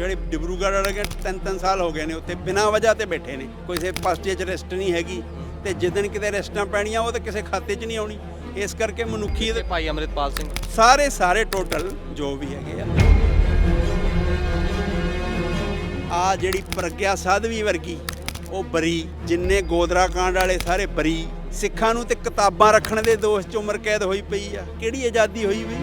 ਜਿਹੜੇ ਡਿਬਰੂਗੜ੍ਹ ਵਾਲੇ ਤਿੰਨ ਤਿੰਨ ਸਾਲ ਹੋ ਗਏ ਨੇ ਉੱਥੇ ਬਿਨਾਂ ਵਜ੍ਹਾ ਤੇ ਬੈਠੇ ਨੇ। ਕਿਸੇ ਪਾਸਟੇ 'ਚ ਰੈਸਟ ਨਹੀਂ ਹੈਗੀ ਤੇ ਜਿੱਦਣ ਕਿਤੇ ਰੈਸਟਾਂ ਪੈਣੀਆਂ ਉਹ ਤਾਂ ਕਿਸੇ ਖਾਤੇ 'ਚ ਨਹੀਂ ਆਉਣੀ। ਇਸ ਕਰਕੇ ਮਨੁੱਖੀ ਤੇ ਭਾਈ ਅਮਰਿਤਪਾਲ ਸਿੰਘ? ਸਾਰੇ ਸਾਰੇ ਟੋਟਲ ਜੋ ਵੀ ਹੈਗੇ ਆ। ਆ ਜਿਹੜੀ ਪ੍ਰਗਿਆ ਸਾਧਵੀ ਵਰਗੀ ਉਹ ਬਰੀ ਜਿੰਨੇ ਗੋਦਰਾ ਕਾਂਡ ਵਾਲੇ ਸਾਰੇ ਬਰੀ ਸਿੱਖਾਂ ਨੂੰ ਤੇ ਕਿਤਾਬਾਂ ਰੱਖਣ ਦੇ ਦੋਸ਼ 'ਚ ਉਮਰ ਕੈਦ ਹੋਈ ਪਈ ਆ। ਕਿਹੜੀ ਆਜ਼ਾਦੀ ਹੋਈ ਵੀ?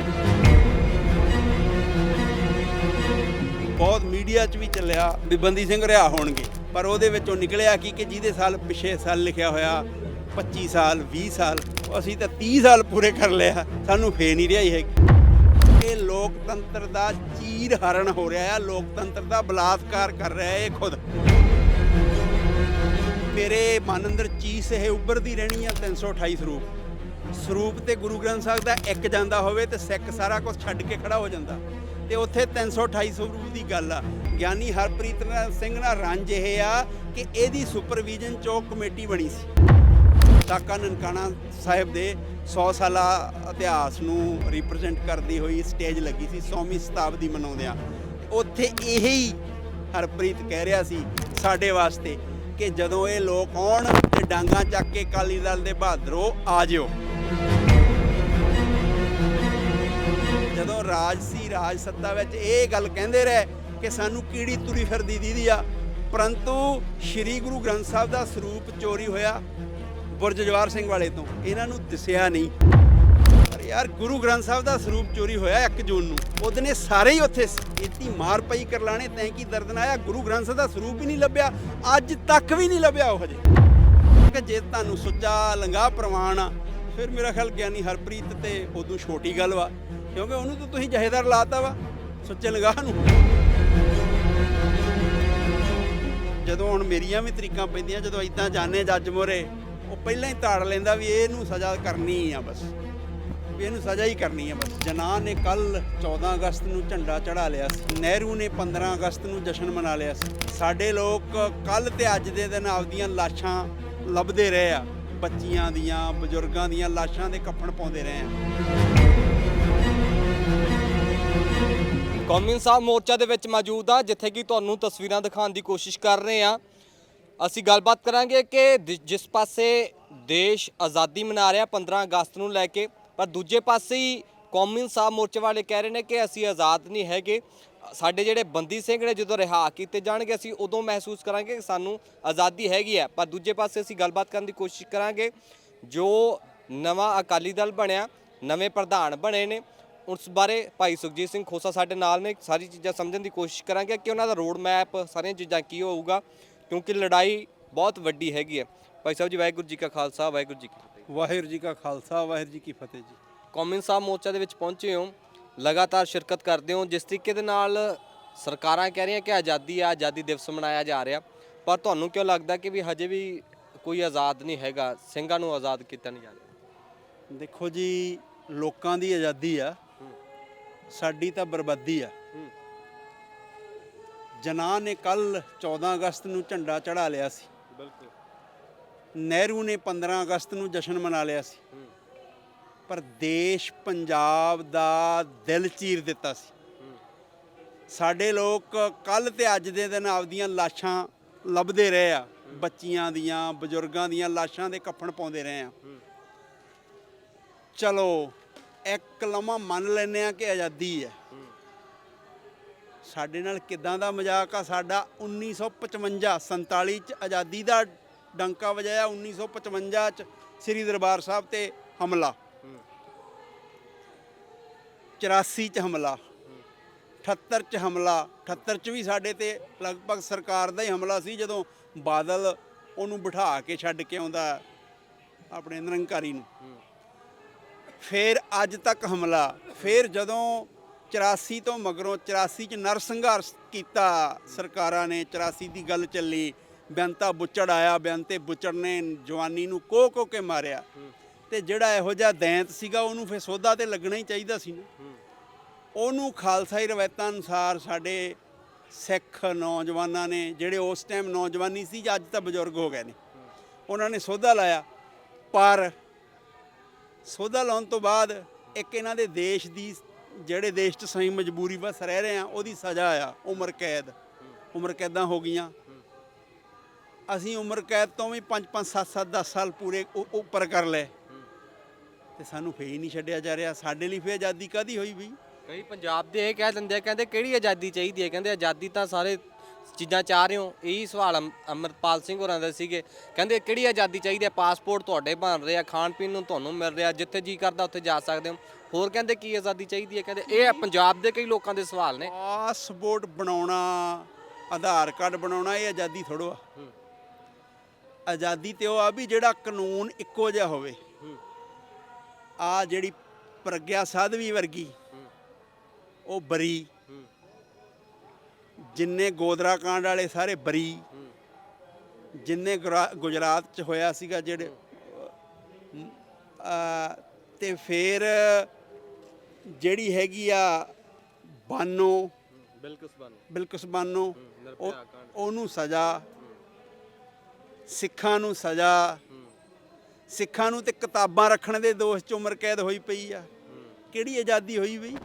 ਬਹੁਤ ਮੀਡੀਆ 'ਚ ਵੀ ਚੱਲਿਆ ਵੀ ਬੰਦੀ ਸਿੰਘ ਰਿਹਾ ਹੋਣਗੇ। ਪਰ ਉਹਦੇ ਵਿੱਚੋਂ ਨਿਕਲਿਆ ਕੀ ਕਿ ਜਿਹਦੇ ਸਾਲ ਪਿਛੇ ਸਾਲ ਲਿਖਿਆ ਹੋਇਆ 25 ਸਾਲ 20 ਸਾਲ, ਅਸੀਂ ਤਾਂ 30 ਸਾਲ ਪੂਰੇ ਕਰ ਲਿਆ ਸਾਨੂੰ ਫੇਰ ਨਹੀਂ ਰਿਹਾ ਹੈਗੀ। ਇਹ ਲੋਕਤੰਤਰ ਦਾ ਚੀਰ ਹਰਨ ਹੋ ਰਿਹਾ ਹੈ ਲੋਕਤੰਤਰ ਦਾ ਬਲਾਤਕਾਰ ਕਰ ਰਿਹਾ ਹੈ ਇਹ ਖੁਦ। ਮੇਰੇ ਮਨ ਅੰਦਰ ਚੀਸ ਇਹ ਉੱਭਰਦੀ ਰਹਿਣੀ ਆ 328 ਸਰੂਪ। ਸਰੂਪ ਤੇ ਗੁਰੂ ਗ੍ਰੰਥ ਸਾਹਿਬ ਦਾ ਇੱਕ ਜਾਂਦਾ ਹੋਵੇ ਤੇ ਸਿੱਖ ਸਾਰਾ ਕੁਝ ਛੱਡ ਕੇ ਖੜਾ ਹੋ ਜਾਂਦਾ। ਤੇ ਉੱਥੇ 328 ਸਰੂਪ ਦੀ ਗੱਲ ਆ। ਗਿਆਨੀ ਹਰਪ੍ਰੀਤ ਸਿੰਘ ਨਾਲ ਰੰਜ ਇਹ ਆ ਕਿ ਇਹਦੀ ਸੁਪਰਵਿਜ਼ਨ ਚੋਂ ਕਮੇਟੀ ਬਣੀ ਸੀ। ਸਾਕਾ ਨਨਕਾਣਾ ਸਾਹਿਬ ਦੇ 100 ਸਾਲਾ ਇਤਿਹਾਸ ਨੂੰ ਰਿਪਰੈਜ਼ੈਂਟ ਕਰਦੀ ਹੋਈ ਸਟੇਜ ਲੱਗੀ ਸੀ 100ਵੀਂ ਸ਼ਤਾਬਦੀ ਮਨਾਉਂਦਿਆਂ ਉੱਥੇ ਇਹੀ ਹਰਪ੍ਰੀਤ ਕਹਿ ਰਿਹਾ ਸੀ ਸਾਡੇ ਵਾਸਤੇ ਕਿ ਜਦੋਂ ਇਹ ਲੋਕ ਆਉਣ ਤੇ ਡਾਂਗਾ ਚੱਕ ਕੇ ਕਾਲੀ ਦਲ ਦੇ ਬਹਾਦਰੋ ਆ ਜਿਓ। ਜਦੋਂ ਰਾਜ ਸੀ, ਰਾਜ ਸੱਤਾ ਵਿੱਚ ਇਹ ਗੱਲ ਕਹਿੰਦੇ ਰਹੇ ਕਿ ਸਾਨੂੰ ਕੀੜੀ ਤੁਰੀ ਫਿਰਦੀ ਦੀਦੀ ਆ। ਪਰੰਤੂ ਸ੍ਰੀ ਗੁਰੂ ਗ੍ਰੰਥ ਸਾਹਿਬ ਦਾ ਸਰੂਪ ਚੋਰੀ ਹੋਇਆ ਬੁਰਜ ਜਵਾਰ ਸਿੰਘ ਵਾਲੇ ਤੋਂ। ਇਹਨਾਂ ਨੂੰ ਦਿਸਿਆ ਨਹੀਂ। ਪਰ ਯਾਰ ਗੁਰੂ ਗ੍ਰੰਥ ਸਾਹਿਬ ਦਾ ਸਰੂਪ ਚੋਰੀ ਹੋਇਆ 1 ਜੂਨ ਨੂੰ। ਉਹਦਨੇ ਸਾਰੇ ਹੀ ਉੱਥੇ ਸੀ ਇਤੀ ਮਾਰ ਪਈ ਕਰਲਾਣੇ, ਤੈਂ ਕੀ ਦਰਦਨ ਆਇਆ? ਗੁਰੂ ਗ੍ਰੰਥ ਸਾਹਿਬ ਦਾ ਸਰੂਪ ਹੀ ਨਹੀਂ ਲੱਭਿਆ। ਅੱਜ ਤੱਕ ਵੀ ਨਹੀਂ ਲੱਭਿਆ ਉਹ ਹਜੇ। ਕਿ ਜੇ ਤੁਹਾਨੂੰ ਸੁੱਚਾ ਲੰਗਾ ਪ੍ਰਵਾਨ ਆ, ਫਿਰ ਮੇਰਾ ਖਿਆਲ ਗਿਆਨੀ ਹਰਪ੍ਰੀਤ ਤੇ ਉਦੋਂ ਛੋਟੀ ਗੱਲ ਵਾ। ਕਿਉਂਕਿ ਉਹਨੂੰ ਤਾਂ ਤੁਸੀਂ ਜਹੇਦਾਰ ਲਾਤਾ ਵਾ, ਸੁੱਚੇ ਲਗਾਹ ਨੂੰ। ਜਦੋਂ ਹੁਣ ਮੇਰੀਆਂ ਵੀ ਤਰੀਕਾਂ ਪੈਂਦੀਆਂ, ਜਦੋਂ ਇਦਾਂ ਜਾਣੇ ਜੱਜ ਮੋਰੇ ਉਹ ਪਹਿਲਾਂ ਹੀ ਤਾੜ ਲੈਂਦਾ ਵੀ ਇਹਨੂੰ ਸਜ਼ਾ ਕਰਨੀ ਆ ਬਸ। ਵੀ ਇਹਨੂੰ ਸਜ਼ਾ ਹੀ ਕਰਨੀ ਆ ਬਸ। ਜਨਾਹ ਨੇ ਕੱਲ 14 ਅਗਸਤ ਨੂੰ ਝੰਡਾ ਚੜਾ ਲਿਆ ਸੀ। ਨਹਿਰੂ ਨੇ 15 ਅਗਸਤ ਨੂੰ ਜਸ਼ਨ ਮਨਾ ਲਿਆ ਸੀ। ਸਾਡੇ ਲੋਕ ਕੱਲ ਤੇ ਅੱਜ ਦੇ ਦਿਨ ਆਪਦੀਆਂ ਲਾਸ਼ਾਂ ਲੱਭਦੇ ਰਹੇ ਆ। ਬੱਚੀਆਂ ਦੀਆਂ, ਬਜ਼ੁਰਗਾਂ ਦੀਆਂ ਲਾਸ਼ਾਂ ਦੇ ਕੱਫਣ ਪਾਉਂਦੇ ਰਹੇ ਆ। ਕੌਮੀ ਇਨਸਾਫ ਮੋਰਚਾ ਦੇ ਵਿੱਚ ਮੌਜੂਦ ਆ ਜਿੱਥੇ ਕਿ ਤੁਹਾਨੂੰ ਤਸਵੀਰਾਂ ਦਿਖਾਉਣ ਦੀ ਕੋਸ਼ਿਸ਼ ਕਰ ਰਹੇ ਆ ਅਸੀਂ ਗੱਲਬਾਤ ਕਰਾਂਗੇ ਕਿ ਦਿ- ਜਿਸ ਪਾਸੇ ਦੇਸ਼ ਆਜ਼ਾਦੀ ਮਨਾ ਰਿਹਾ 15 ਅਗਸਤ ਨੂੰ ਲੈ ਕੇ, ਪਰ ਦੂਜੇ ਪਾਸੇ ਹੀ ਕੌਮੀ ਇਨਸਾਫ ਮੋਰਚੇ ਵਾਲੇ ਕਹਿ ਰਹੇ ਨੇ ਕਿ ਅਸੀਂ ਆਜ਼ਾਦ ਨਹੀਂ ਹੈਗੇ। ਸਾਡੇ ਜਿਹੜੇ ਬੰਦੀ ਸਿੰਘ ਨੇ ਜਦੋਂ ਰਿਹਾ ਕੀਤੇ ਜਾਣਗੇ, ਅਸੀਂ ਉਦੋਂ ਮਹਿਸੂਸ ਕਰਾਂਗੇ ਕਿ ਸਾਨੂੰ ਆਜ਼ਾਦੀ ਹੈਗੀ ਹੈ। ਪਰ ਦੂਜੇ ਪਾਸੇ ਅਸੀਂ ਗੱਲਬਾਤ ਕਰਨ ਦੀ ਕੋਸ਼ਿਸ਼ ਕਰਾਂਗੇ। ਜੋ ਨਵਾਂ ਅਕਾਲੀ ਦਲ ਬਣਿਆ, ਨਵੇਂ ਪ੍ਰਧਾਨ ਬਣੇ ਨੇ ਉਸ ਬਾਰੇ ਭਾਈ ਸੁਖਜੀਤ ਸਿੰਘ ਖੋਸਾ ਸਾਡੇ ਨਾਲ ਨੇ ਸਾਰੀ ਚੀਜ਼ਾਂ ਸਮਝਣ ਦੀ ਕੋਸ਼ਿਸ਼ ਕਰਾਂਗੇ ਕਿ ਉਹਨਾਂ ਦਾ ਰੋਡ ਮੈਪ ਸਾਰੀਆਂ ਚੀਜ਼ਾਂ ਕੀ ਹੋਊਗਾ ਕਿਉਂਕਿ ਲੜਾਈ ਬਹੁਤ ਵੱਡੀ ਹੈਗੀ ਹੈ। ਭਾਈ ਸਾਹਿਬ ਜੀ ਵਾਹਿਗੁਰੂ ਜੀ ਕਾ ਖਾਲਸਾ ਵਾਹਿਗੁਰੂ ਜੀ ਕੀ ਫਤਿਹ। ਵਾਹਿਗੁਰੂ ਜੀ ਕਾ ਖਾਲਸਾ ਵਾਹਿਗੁਰੂ ਜੀ ਕੀ ਫਤਿਹ ਜੀ। ਕੌਮੀ ਇਨਸਾਫ ਮੋਰਚਾ ਦੇ ਵਿੱਚ ਪਹੁੰਚੇ ਹੋ ਲਗਾਤਾਰ ਸ਼ਿਰਕਤ ਕਰਦੇ ਹੋ ਜਿਸ ਤਰੀਕੇ ਦੇ ਨਾਲ ਸਰਕਾਰਾਂ ਕਹਿ ਰਹੀਆਂ ਕਿ ਆਜ਼ਾਦੀ ਆ ਆਜ਼ਾਦੀ ਦਿਵਸ ਮਨਾਇਆ ਜਾ ਰਿਹਾ ਪਰ ਤੁਹਾਨੂੰ ਕਿਉਂ ਲੱਗਦਾ ਕਿ ਵੀ ਹਜੇ ਵੀ ਕੋਈ ਆਜ਼ਾਦ ਨਹੀਂ ਹੈਗਾ ਸਿੰਘਾਂ ਨੂੰ ਆਜ਼ਾਦ ਕੀਤਾ ਨਹੀਂ ਜਾ ਰਿਹਾ? ਦੇਖੋ ਜੀ ਲੋਕਾਂ ਦੀ ਆਜ਼ਾਦੀ ਆ ਸਾਡੀ ਤਾਂ ਬਰਬਾਦੀ ਆ। ਹੂੰ। ਜਨਾਨ ਨੇ ਕੱਲ 14 ਅਗਸਤ ਨੂੰ ਝੰਡਾ ਚੜਾ ਲਿਆ ਸੀ। ਬਿਲਕੁਲ। ਨਹਿਰੂ ਨੇ 15 ਅਗਸਤ ਨੂੰ ਜਸ਼ਨ ਮਨਾ ਲਿਆ ਸੀ। ਪਰ ਦੇਸ਼ ਪੰਜਾਬ ਦਾ ਦਿਲ ਚੀਰ ਦਿੱਤਾ ਸੀ। ਸਾਡੇ ਲੋਕ ਕੱਲ ਤੇ ਅੱਜ ਦੇ ਦਿਨ ਆਪਦੀਆਂ ਲਾਸ਼ਾਂ ਲੱਭਦੇ ਰਹੇ ਆ। ਬੱਚੀਆਂ ਦੀਆਂ ਬਜ਼ੁਰਗਾਂ ਦੀਆਂ ਲਾਸ਼ਾਂ ਦੇ ਕੱਫਣ ਪਾਉਂਦੇ ਰਹੇ ਆ। ਚਲੋ ਇੱਕ ਲਮਾ ਮੰਨ ਲੈਨੇ ਆ ਕਿ ਆਜ਼ਾਦੀ ਹੈ। ਸਾਡੇ ਨਾਲ ਕਿਦਾਂ ਦਾ ਮਜ਼ਾਕ ਆ? ਸਾਡਾ 1955 47 ਚ ਆਜ਼ਾਦੀ ਦਾ ਡੰਕਾ ਵਜਾਇਆ 1955 ਚ ਸ੍ਰੀ ਦਰਬਾਰ ਸਾਹਿਬ ਤੇ ਹਮਲਾ। 84 ਚ ਹਮਲਾ। 78 ਚ ਹਮਲਾ। 78 ਚ ਵੀ ਸਾਡੇ ਤੇ ਲਗਭਗ ਸਰਕਾਰ ਦਾ ਹੀ ਹਮਲਾ ਸੀ, ਜਦੋਂ ਬਾਦਲ ਉਹਨੂੰ ਬਿਠਾ ਕੇ ਛੱਡ ਕੇ ਆਉਂਦਾ ਆਪਣੇ ਨਿਰੰਕਾਰੀ ਨੂੰ। ਫਿਰ ਅੱਜ ਤੱਕ ਹਮਲਾ, ਫਿਰ ਜਦੋਂ 84 ਤੋਂ ਮਗਰੋਂ 84 ਚ ਨਰ ਸੰਘਰਸ਼ ਕੀਤਾ ਸਰਕਾਰਾਂ ਨੇ 84 ਦੀ ਗੱਲ ਚੱਲੀ ਬੇਅੰਤਾ ਬੁੱਚੜ ਆਇਆ ਬੇਅੰਤੇ ਬੁੱਚੜ ਨੇ ਜਵਾਨੀ ਨੂੰ ਕੋ ਕੋ ਕੇ ਮਾਰਿਆ। ਤੇ ਜਿਹੜਾ ਇਹੋ ਜਿਹਾ ਦੈਂਤ ਸੀਗਾ, ਉਹਨੂੰ ਫਿਰ ਸੋਧਾ ਤੇ ਲੱਗਣਾ ਹੀ ਚਾਹੀਦਾ ਸੀ ਨਾ। ਉਹਨੂੰ ਖਾਲਸਾਈ ਰਵਾਇਤਾਂ ਅਨੁਸਾਰ ਸਾਡੇ ਸਿੱਖ ਨੌਜਵਾਨਾਂ ਨੇ, ਜਿਹੜੇ ਉਸ ਟਾਈਮ ਨੌਜਵਾਨੀ ਸੀ ਜਾਂ ਅੱਜ ਤਾਂ ਬਜ਼ੁਰਗ ਹੋ ਗਏ ਨੇ। ਉਹਨਾਂ ਨੇ ਸੋਧਾ ਲਾਇਆ, ਪਰ ਸੋਧਾ ਲਾਉਣ ਤੋਂ ਬਾਅਦ ਇੱਕ ਇਹਨਾਂ ਦੇ ਦੇਸ਼ ਦੀ ਜਿਹੜੇ ਦੇਸ਼ 'ਚ ਸਹੀ ਮਜਬੂਰੀ ਬਸ ਰਹਿ ਰਹੇ ਆ, ਉਹਦੀ ਸਜ਼ਾ ਆ, ਉਮਰ ਕੈਦ। ਉਮਰ ਕੈਦਾਂ ਹੋ ਗਈਆਂ? ਅਸੀਂ ਉਮਰ ਕੈਦ ਤੋਂ ਵੀ 5 5 7 7 10 ਸਾਲ ਪੂਰੇ ਉ- ਉੱਪਰ ਕਰ ਲਏ। ਤੇ ਸਾਨੂੰ ਫੇਰ ਹੀ ਨਹੀਂ ਛੱਡਿਆ ਜਾ ਰਿਹਾ। ਸਾਡੇ ਲਈ ਫੇਰ ਆਜ਼ਾਦੀ ਕਾਦੀ ਹੋਈ ਵੀ ਕਈ ਪੰਜਾਬ ਦੇ ਇਹ ਕਹਿ ਦਿੰਦੇ ਆ, ਕਹਿੰਦੇ ਕਿਹੜੀ ਆਜ਼ਾਦੀ ਚਾਹੀਦੀ ਹੈ? ਕਹਿੰਦੇ ਆਜ਼ਾਦੀ ਤਾਂ ਸਾਰੇ ਚੀਜ਼ਾਂ ਚਾਹ ਰਹੇ ਹੋ? ਇਹੀ ਸਵਾਲ ਅਮ- ਅੰਮ੍ਰਿਤਪਾਲ ਸਿੰਘ ਹੋਰਾਂ ਦੇ ਸੀਗੇ। ਕਹਿੰਦੇ, ਕਿਹੜੀ ਆਜ਼ਾਦੀ ਚਾਹੀਦੀ ਹੈ? ਪਾਸਪੋਰਟ ਤੁਹਾਡੇ ਬਣ ਰਿਹਾ, ਖਾਣ ਪੀਣ ਨੂੰ ਤੁਹਾਨੂੰ ਮਿਲ ਰਿਹਾ, ਜਿੱਥੇ ਜੀ ਕਰਦਾ ਉੱਥੇ ਜਾ ਸਕਦੇ ਹੋ। ਹੋਰ ਕਹਿੰਦੇ, ਕੀ ਆਜ਼ਾਦੀ ਚਾਹੀਦੀ ਹੈ? ਕਹਿੰਦੇ, ਇਹ ਪੰਜਾਬ ਦੇ ਕਈ ਲੋਕਾਂ ਦੇ ਸਵਾਲ ਨੇ। ਪਾਸਪੋਰਟ ਬਣਾਉਣਾ, ਆਧਾਰ ਕਾਰਡ ਬਣਾਉਣਾ, ਇਹ ਆਜ਼ਾਦੀ ਥੋੜੋ ਆ। ਆਜ਼ਾਦੀ ਤੇ ਉਹ ਆ ਵੀ ਜਿਹੜਾ ਕਾਨੂੰਨ ਇੱਕੋ ਜਿਹਾ ਹੋਵੇ। ਆ ਜਿਹੜੀ ਪ੍ਰਗਿਆ ਸਾਧਵੀ ਵਰਗੀ, ਉਹ ਬਰੀ। ਜਿੰਨੇ ਗੋਦਰਾ ਕਾਂਡ ਵਾਲੇ ਸਾਰੇ ਬਰੀ ਜਿੰਨੇ ਗੁਜਰਾਤ ਚ ਹੋਇਆ ਸੀਗਾ ਜਿਹੜੇ ਤੇ ਫਿਰ ਜਿਹੜੀ ਹੈਗੀ ਆ ਬਾਨੋ ਬਿਲਕੁਸ ਬਾਨੋ ਉਹ- ਕਾਂਡ। ਉਹਨੂੰ ਸਜ਼ਾ ਸਿੱਖਾਂ ਨੂੰ ਸਜ਼ਾ ਸਿੱਖਾਂ ਨੂੰ ਤੇ ਕਿਤਾਬਾਂ ਰੱਖਣ ਦੇ ਦੋਸ਼ 'ਚ ਉਮਰ ਕੈਦ ਹੋਈ ਪਈ ਆ। ਕਿਹੜੀ ਆਜ਼ਾਦੀ ਹੋਈ ਬਈ?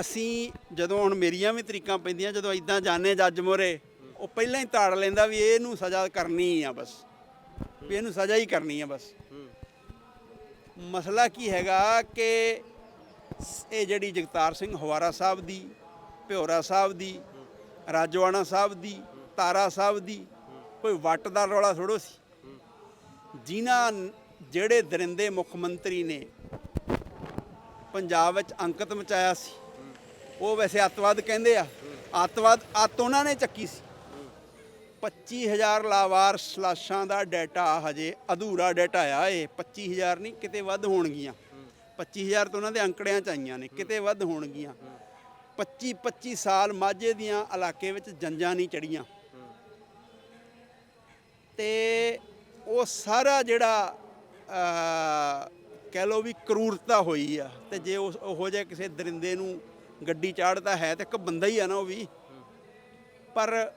ਅਸੀਂ ਜਦੋਂ ਹੁਣ ਮੇਰੀਆਂ ਵੀ ਤਰੀਕਾਂ ਪੈਂਦੀਆਂ, ਜਦੋਂ ਇਦਾਂ ਜਾਣੇ ਜੱਜ ਮੋਰੇ ਉਹ ਪਹਿਲਾਂ ਹੀ ਤਾੜ ਲੈਂਦਾ ਵੀ ਇਹਨੂੰ ਸਜ਼ਾ ਕਰਨੀ ਆ ਬਸ। ਵੀ ਇਹਨੂੰ ਸਜ਼ਾ ਹੀ ਕਰਨੀ ਆ ਬਸ। ਮਸਲਾ ਕੀ ਹੈਗਾ ਕਿ ਇਹ ਜਿਹੜੀ ਜਗਤਾਰ ਸਿੰਘ ਹਵਾਰਾ ਸਾਹਿਬ ਦੀ, ਭਿਓਰਾ ਸਾਹਿਬ ਦੀ ਰਾਜਵਾਣਾ ਸਾਹਿਬ ਦੀ, ਤਾਰਾ ਸਾਹਿਬ ਦੀ, ਕੋਈ ਵੱਟ ਦਾ ਰੌਲਾ ਥੋੜੋ ਸੀ। ਜਿਨ੍ਹਾਂ ਜਿਹੜੇ ਦਰਿੰਦੇ ਮੁੱਖ ਮੰਤਰੀ ਨੇ, ਪੰਜਾਬ ਵਿੱਚ ਅੰਕਤ ਮਚਾਇਆ ਸੀ ਉਹ ਵੈਸੇ ਅੱਤਵਾਦ ਕਹਿੰਦੇ ਆ। ਅੱਤਵਾਦ ਅੱਤ ਉਹਨਾਂ ਨੇ ਚੱਕੀ ਸੀ। 25000 ਲਾਵਾਰਸ ਲਾਸ਼ਾਂ ਦਾ ਡਾਟਾ ਹਜੇ ਅਧੂਰਾ ਡਾਟਾ ਆ ਇਹ। 25000 ਨਹੀਂ, ਕਿਤੇ ਵੱਧ ਹੋਣਗੀਆਂ। 25000 ਤਾਂ ਉਹਨਾਂ ਦੇ ਅੰਕੜਿਆਂ ਚ ਆਈਆਂ ਨੇ, ਕਿਤੇ ਵੱਧ ਹੋਣਗੀਆਂ। 25 25 ਸਾਲ ਮਾਝੇ ਦੀਆਂ ਇਲਾਕੇ ਵਿੱਚ ਜੰਜਾਂ ਨਹੀਂ ਚੜੀਆਂ ਤੇ ਉਹ ਸਾਰਾ ਜਿਹੜਾ ਕਹਿ ਲੋ ਵੀ ਕਰੂਰਤਾ ਹੋਈ ਆ, ਤੇ ਜੇ ਉਸ ਉਹੋ ਜਿਹਾ ਕਿਸੇ ਦਰਿੰਦੇ ਨੂੰ ਗੱਡੀ ਚਾੜਦਾ ਹੈ ਤੇ ਇੱਕ ਬੰਦਾ ਹੀ ਆ ਨਾ ਉਹ ਵੀ। ਪਰ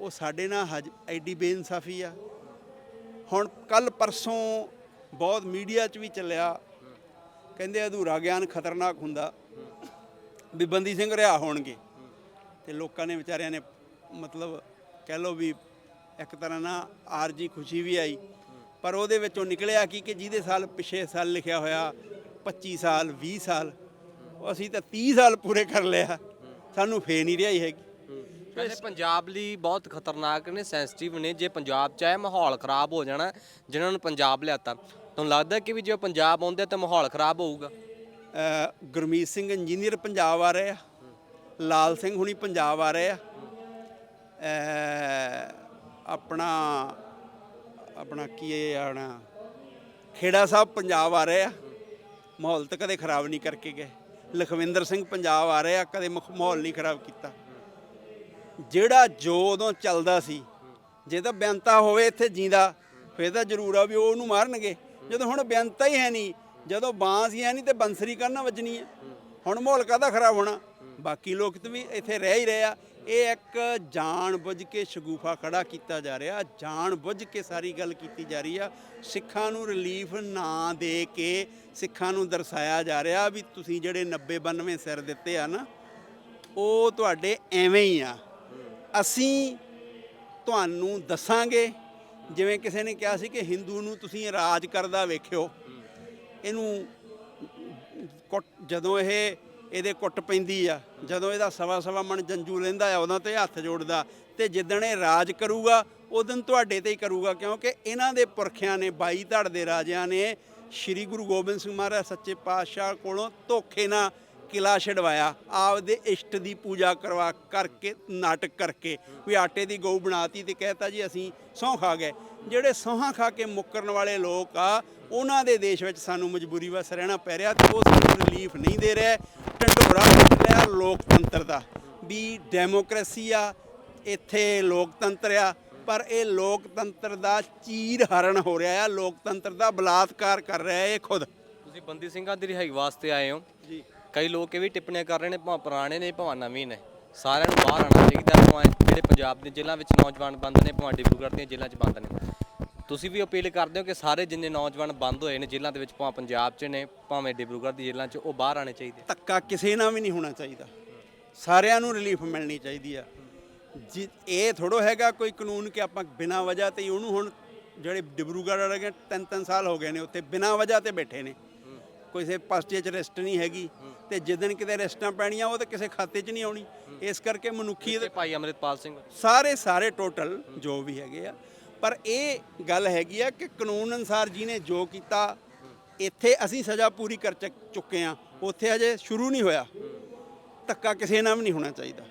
ਉਹ ਸਾਡੇ ਨਾਲ ਹਜ ਐਡੀ ਬੇਇਨਸਾਫੀ ਆ। ਹੁਣ ਕੱਲ ਪਰਸੋਂ ਬਹੁਤ ਮੀਡੀਆ 'ਚ ਵੀ ਚੱਲਿਆ। ਕਹਿੰਦੇ ਅਧੂਰਾ ਗਿਆਨ ਖਤਰਨਾਕ ਹੁੰਦਾ। ਵੀ ਬੰਦੀ ਸਿੰਘ ਰਿਹਾ ਹੋਣਗੇ। ਤੇ ਲੋਕਾਂ ਨੇ ਵਿਚਾਰਿਆਂ ਨੇ ਮਤਲਬ ਕਹਿ ਲੋ ਵੀ ਇੱਕ ਤਰ੍ਹਾਂ ਨਾਲ ਆਰਜੀ ਖੁਸ਼ੀ ਵੀ ਆਈ। ਪਰ ਉਹਦੇ ਵਿੱਚੋਂ ਨਿਕਲਿਆ ਕੀ ਕਿ ਜਿਹਦੇ ਸਾਲ ਪਿਛੇ ਸਾਲ ਲਿਖਿਆ ਹੋਇਆ 25 ਸਾਲ 20 ਸਾਲ ਅਸੀਂ ਤਾਂ 30 ਸਾਲ ਪੂਰੇ ਕਰ ਲਿਆ ਸਾਨੂੰ ਫੇ ਨਹੀਂ ਰਹੀ ਹੈਗੀ। ਕਹਿੰਦੇ ਪੰਜਾਬ ਲਈ ਬਹੁਤ ਖਤਰਨਾਕ ਨੇ ਸੈਂਸਿਟਿਵ ਨੇ। ਜੇ ਪੰਜਾਬ ਚ ਆਏ ਮਾਹੌਲ ਖਰਾਬ ਹੋ ਜਾਣਾ ਜਿਨ੍ਹਾਂ ਨੂੰ ਪੰਜਾਬ ਲਿਆਤਾ। ਤੁਹਾਨੂੰ ਲੱਗਦਾ ਕਿ ਵੀ ਜੇ ਪੰਜਾਬ ਆਉਂਦੇ ਤਾਂ ਮਾਹੌਲ ਖਰਾਬ ਹੋਊਗਾ? ਗੁਰਮੀਤ ਸਿੰਘ ਇੰਜੀਨੀਅਰ ਪੰਜਾਬ ਆ ਰਹੇ ਆ। ਲਾਲ ਸਿੰਘ ਹੁਣੀ ਪੰਜਾਬ ਆ ਰਹੇ ਆ। ਆਪਣਾ ਆਪਣਾ ਕੀ ਇਹ ਆਣਾ ਖੇੜਾ ਸਾਹਿਬ ਪੰਜਾਬ ਆ ਰਹੇ ਆ। ਮਾਹੌਲ ਤਾਂ ਕਦੇ ਖਰਾਬ ਨਹੀਂ ਕਰਕੇ ਗਏ। ਲਖਵਿੰਦਰ ਸਿੰਘ ਪੰਜਾਬ ਆ ਰਹੇ ਆ ਕਦੇ ਮੁਖ- ਮਾਹੌਲ ਨਹੀਂ ਖਰਾਬ ਕੀਤਾ। ਜਿਹੜਾ ਜੋ ਉਦੋਂ ਚੱਲਦਾ ਸੀ, ਜੇ ਤਾਂ ਬੇਅੰਤਾ ਹੋਵੇ ਇੱਥੇ ਜਿੰਦਾ, ਫੇਰ ਤਾਂ ਜ਼ਰੂਰ ਆ ਵੀ ਉਹ ਉਹਨੂੰ ਮਾਰਨਗੇ। ਜਦੋਂ ਹੁਣ ਬੇਅੰਤਾ ਹੀ ਹੈ ਨਹੀਂ, ਜਦੋਂ ਬਾਂਸ ਹੀ ਹੈ ਨਹੀਂ ਤੇ ਬੰਸਰੀ ਕਰਨਾ ਵੱਜਣੀ ਹੈ ਹੁਣ ਮਾਹੌਲ ਕਾਹਦਾ ਖਰਾਬ ਹੋਣਾ? ਬਾਕੀ ਲੋਕ ਤਾਂ ਵੀ ਇੱਥੇ ਰਹਿ ਹੀ ਰਹੇ ਆ। ਇਹ ਇੱਕ ਜਾਣ ਬੁੱਝ ਕੇ ਸ਼ਗੂਫਾ ਖੜਾ ਕੀਤਾ ਜਾ ਰਿਹਾ। ਜਾਣ ਬੁੱਝ ਕੇ ਸਾਰੀ ਗੱਲ ਕੀਤੀ ਜਾ ਰਹੀ ਆ। ਸਿੱਖਾਂ ਨੂੰ ਰਿਲੀਫ ਨਾ ਦੇ ਕੇ ਸਿੱਖਾਂ ਨੂੰ ਦਰਸਾਇਆ ਜਾ ਰਿਹਾ ਵੀ ਤੁਸੀਂ ਜਿਹੜੇ 90 92 ਸਿਰ ਦਿੱਤੇ ਆ ਨਾ, ਉਹ ਤੁਹਾਡੇ ਐਵੇਂ ਹੀ ਆ। ਅਸੀਂ ਤੁਹਾਨੂੰ ਦੱਸਾਂਗੇ, ਜਿਵੇਂ ਕਿਸੇ ਨੇ ਕਿਹਾ ਸੀ ਕਿ ਹਿੰਦੂ ਨੂੰ ਤੁਸੀਂ ਰਾਜ ਕਰਦਾ ਵੇਖਿਓ। ਇਹਨੂੰ ਕੁੱਟ ਜਦੋਂ ਇਹ ਇਹਦੇ ਕੁੱਟ ਪੈਂਦੀ ਆ। ਜਦੋਂ ਇਹਦਾ ਸਵਾ ਸਵਾ ਮਣ ਜੰਜੂ ਲੈਂਦਾ ਆ ਉਦੋਂ ਤੇ ਹੱਥ ਜੋੜਦਾ। ਤੇ ਜਿੱਦਣ ਇਹ ਰਾਜ ਕਰੂਗਾ, ਉਦੋਂ ਤੁਹਾਡੇ ਤੇ ਹੀ ਕਰੂਗਾ, ਕਿਉਂਕਿ ਇਹਨਾਂ ਦੇ ਪੁਰਖਿਆਂ ਨੇ, ਬਾਈ ਧੜ ਦੇ ਰਾਜਿਆਂ ਨੇ ਸ੍ਰੀ ਗੁਰੂ ਗੋਬਿੰਦ ਸਿੰਘ ਮਹਾਰਾਜ ਸੱਚੇ ਪਾਤਸ਼ਾਹ ਕੋਲੋਂ ਧੋਖੇ ਨਾਲ ਕਿਲਾ ਛਡਵਾਇਆ। ਆਪਦੇ ਇਸ਼ਟ ਦੀ ਪੂਜਾ ਕਰਵਾ ਕਰਕੇ, ਨਾਟਕ ਕਰਕੇ, ਵੀ ਆਟੇ ਦੀ ਗਊ ਬਣਾਤੀ ਤੇ ਕਹਿਤਾ ਜੀ ਅਸੀਂ ਸਹੁੰ ਖਾ ਗਏ। ਜਿਹੜੇ ਸਹੁੰ ਖਾ ਕੇ ਮੁੱਕਰਨ ਵਾਲੇ ਲੋਕ ਆ ਉਹਨਾਂ ਦੇ ਦੇਸ਼ ਵਿੱਚ ਸਾਨੂੰ ਮਜਬੂਰੀ ਵਸ ਰਹਿਣਾ ਪੈ ਰਿਹਾ ਤੇ ਉਹ ਸਾਨੂੰ ਰਿਲੀਫ ਨਹੀਂ ਦੇ ਰਿਹਾ। ਢੰਡੋਰਾ ਲਿਆ ਲੋਕਤੰਤਰ ਦਾ। ਵੀ ਡੈਮੋਕ੍ਰੇਸੀ ਆ ਇੱਥੇ ਲੋਕਤੰਤਰ ਆ ਪਰ ਇਹ ਲੋਕਤੰਤਰ ਦਾ ਚੀਰ ਹਰਨ ਹੋ ਰਿਹਾ ਆ। ਲੋਕਤੰਤਰ ਦਾ ਬਲਾਤਕਾਰ ਕਰ ਰਿਹਾ ਇਹ ਖੁਦ। ਤੁਸੀਂ ਬੰਦੀ ਸਿੰਘਾਂ ਦੀ ਰਿਹਾਈ ਵਾਸਤੇ ਆਏ ਹੋ। ਜੀ। ਕਈ ਲੋਕ ਇਹ ਵੀ ਟਿੱਪਣੀਆਂ ਕਰ ਰਹੇ ਨੇ ਭਾਵੇਂ ਪੁਰਾਣੇ ਨੇ ਭਾਵੇਂ ਨਵੇਂ ਨੇ। ਸਾਰਿਆਂ ਨੂੰ ਬਾਹਰ ਆਉਣਾ ਚਾਹੀਦਾ ਭਾਵੇਂ ਜਿਹੜੇ ਪੰਜਾਬ ਦੇ ਜੇਲ੍ਹਾਂ ਵਿੱਚ ਨੌਜਵਾਨ ਬੰਦ ਨੇ ਭਾਵੇਂ ਡਿਬਰੂਗੜ੍ਹ ਦੀਆਂ ਜੇਲ੍ਹਾਂ 'ਚ ਬੰਦ ਨੇ। ਤੁਸੀਂ ਵੀ ਅਪੀਲ ਕਰਦੇ ਹੋ ਕਿ ਸਾਰੇ ਜਿੰਨੇ ਨੌਜਵਾਨ ਬੰਦ ਹੋਏ ਨੇ ਜੇਲ੍ਹਾਂ ਦੇ ਵਿੱਚ ਭਾਵੇਂ ਪੰਜਾਬ 'ਚ ਨੇ ਭਾਵੇਂ ਡਿਬਰੂਗੜ੍ਹ ਦੀ ਜੇਲ੍ਹਾਂ 'ਚ ਉਹ ਬਾਹਰ ਆਣੇ ਚਾਹੀਦੇ ਧੱਕਾ ਕਿਸੇ ਨਾਲ ਵੀ ਨਹੀਂ ਹੋਣਾ ਚਾਹੀਦਾ। ਸਾਰਿਆਂ ਨੂੰ ਰਿਲੀਫ ਮਿਲਣੀ ਚਾਹੀਦੀ ਆ। ਜੀ ਇਹ ਥੋੜੋ ਹੈਗਾ ਕੋਈ ਕਾਨੂੰਨ ਕਿ ਆਪਾਂ ਬਿਨਾਂ ਵਜ੍ਹਾ ਤੇ ਹੀ ਉਹਨੂੰ ਹੁਣ ਜਿਹੜੇ ਡਿਬਰੂਗੜ੍ਹ ਵਾਲੇ ਤਿੰਨ ਤਿੰਨ ਸਾਲ ਹੋ ਗਏ ਨੇ ਉੱਥੇ ਬਿਨਾਂ ਵਜ੍ਹਾ ਤੇ ਬੈਠੇ ਨੇ। ਕਿਸੇ ਪਾਸਟੇ 'ਚ ਰੈਸਟ ਨਹੀਂ ਹੈਗੀ ਤੇ ਜਿੱਦਣ ਕਿਤੇ ਰੈਸਟਾਂ ਪੈਣੀਆਂ ਉਹ ਤਾਂ ਕਿਸੇ ਖਾਤੇ 'ਚ ਨਹੀਂ ਆਉਣੀ। ਇਸ ਕਰਕੇ ਮਨੁੱਖੀ ਭਾਈ ਅਮਰਿਤਪਾਲ ਸਿੰਘ ਸਾਰੇ ਸਾਰੇ ਟੋਟਲ ਜੋ ਵੀ ਹੈਗੇ ਆ ਪਰ ਇਹ ਗੱਲ ਹੈਗੀ ਆ ਕਿ ਕਾਨੂੰਨ ਅਨਸਾਰ ਜਿਹਨੇ ਜੋ ਕੀਤਾ, ਇੱਥੇ ਅਸੀਂ ਸਜ਼ਾ ਪੂਰੀ ਕਰ ਚੱਕ- ਚੁੱਕੇ ਆ। ਉੱਥੇ ਅਜੇ ਸ਼ੁਰੂ ਨਹੀਂ ਹੋਇਆ। ਧੱਕਾ ਕਿਸੇ ਨਾਲ ਵੀ ਨਹੀਂ ਹੋਣਾ ਚਾਹੀਦਾ।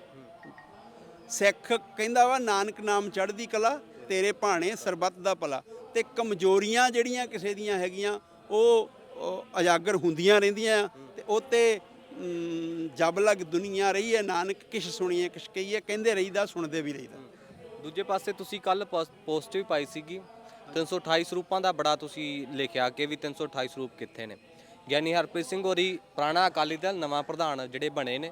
ਸਿੱਖ ਕਹਿੰਦਾ ਵਾ, ਨਾਨਕ ਨਾਮ ਚੜ੍ਹਦੀ ਕਲਾ, ਤੇਰੇ ਭਾਣੇ ਸਰਬੱਤ ਦਾ ਭਲਾ। ਤੇ ਕਮਜ਼ੋਰੀਆਂ ਜਿਹੜੀਆਂ ਕਿਸੇ ਦੀਆਂ ਹੈਗੀਆਂ, ਉਹ ਉਹ ਉਜਾਗਰ ਹੁੰਦੀਆਂ ਰਹਿੰਦੀਆਂ ਆ। ਤੇ ਉਤੇ ਜਬ ਲਗ ਦੁਨੀਆ ਰਹੀ ਹੈ, ਨਾਨਕ ਕਿਛ ਸੁਣੀਏ, ਕਿਛ ਕਹੀਏ, ਕਹਿੰਦੇ ਰਹੀਦਾ, ਸੁਣਦੇ ਵੀ ਰਹੀਦਾ। ਦੂਜੇ ਪਾਸੇ ਤੁਸੀਂ ਕੱਲ ਪੋਸਟ ਵੀ ਪਾਈ ਸੀਗੀ। 328 ਸਰੂਪਾਂ ਦਾ ਬੜਾ ਤੁਸੀਂ ਲਿਖਿਆ ਕਿ ਵੀ 328 ਸਰੂਪ ਕਿੱਥੇ ਨੇ। ਗਿਆਨੀ ਹਰਪ੍ਰੀਤ ਸਿੰਘ ਹੋਰੀ ਪੁਰਾਣਾ ਅਕਾਲੀ ਦਲ ਨਵਾਂ ਪ੍ਰਧਾਨ ਜਿਹੜੇ ਬਣੇ ਨੇ।